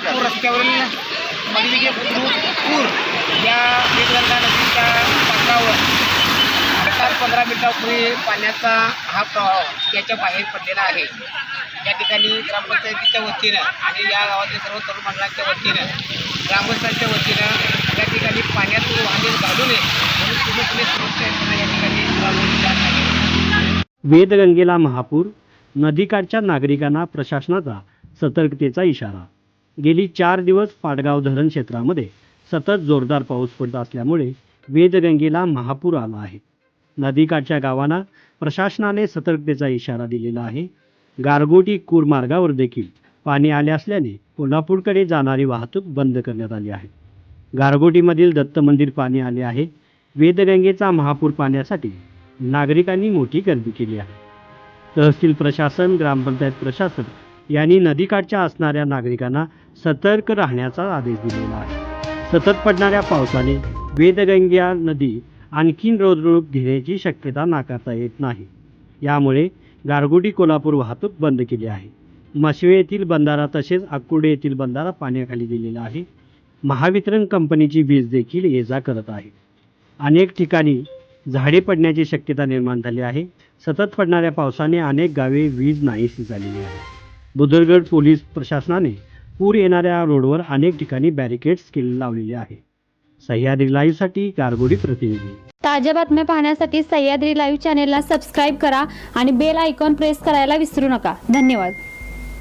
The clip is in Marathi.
पूर रस्त्यावरील मडलिगे पूर या वेदगंगा नदीच्या पात्रावर साडेसात पंधरा मिनिटापूर्वी पाण्याचा हा प्रवाह त्याच्या बाहेर पडलेला आहे. या ठिकाणी ग्रामपंचायतीच्या वतीनं आणि या गावातील सर्व तरुण मंडळाच्या वतीनं ग्रामस्थांच्या वतीनं या ठिकाणी पाण्यात वाहने घालू नये म्हणून पूर्णपणे सुरक्षा यंत्रणा या ठिकाणी राबवली जात आहे. वेदगंगेला महापूर नदीकाठच्या नागरिकांना प्रशासनाचा सतर्कतेचा इशारा. गेली चार दिवस पाटगाव धरण क्षेत्रामध्ये सतत जोरदार पाऊस पडत असल्यामुळे वेदगंगेला महापूर आला आहे. नदीकाठच्या गावांना प्रशासनाने सतर्कतेचा इशारा दिलेला आहे. गारगोटी कूर मार्गावर देखील पाणी आले असल्याने कोल्हापूरकडे जाणारी वाहतूक बंद करण्यात आली आहे. गारगोटीमधील दत्त मंदिर पाणी आले आहे. वेदगंगेचा महापूर पाण्यासाठी नागरिकांनी मोठी गर्दी केली आहे. तहसील प्रशासन ग्रामपंचायत प्रशासन यांनी नदीकाठच्या असणाऱ्या नागरिकांना सतर्क राहण्याचा आदेश दिलेला आहे. सतत पडणाऱ्या पावसाने वेदगंगा नदी आणखीन रोजरूप घेण्याची शक्यता नाकारता येत नाही. यामुळे गारगुटी कोल्हापूर वाहतूक बंद केली आहे. मशवे येथील बंधारा तसेच आकुर्डे येथील बंधारा पाण्याखाली दिलेला आहे. महावितरण कंपनीची वीज देखील ये जा करत आहे. अनेक ठिकाणी झाडे पडण्याची शक्यता निर्माण झाली आहे. सतत पडणाऱ्या पावसाने अनेक गावे वीज नाहीशी झालेली आहे बुदरगड पोलीस प्रशासनाने पूर येणाऱ्या रोडवर अनेक ठिकाणी बॅरिकेड्स केले लावलेले आहे सह्याद्री लाईव्हसाठी गारगोडी प्रतिनिधी. ताज्या बातम्या पाहण्यासाठी सह्याद्री लाईव्ह चॅनेलला सबस्क्राईब करा आणि बेल आयकॉन प्रेस करायला विसरू नका. धन्यवाद.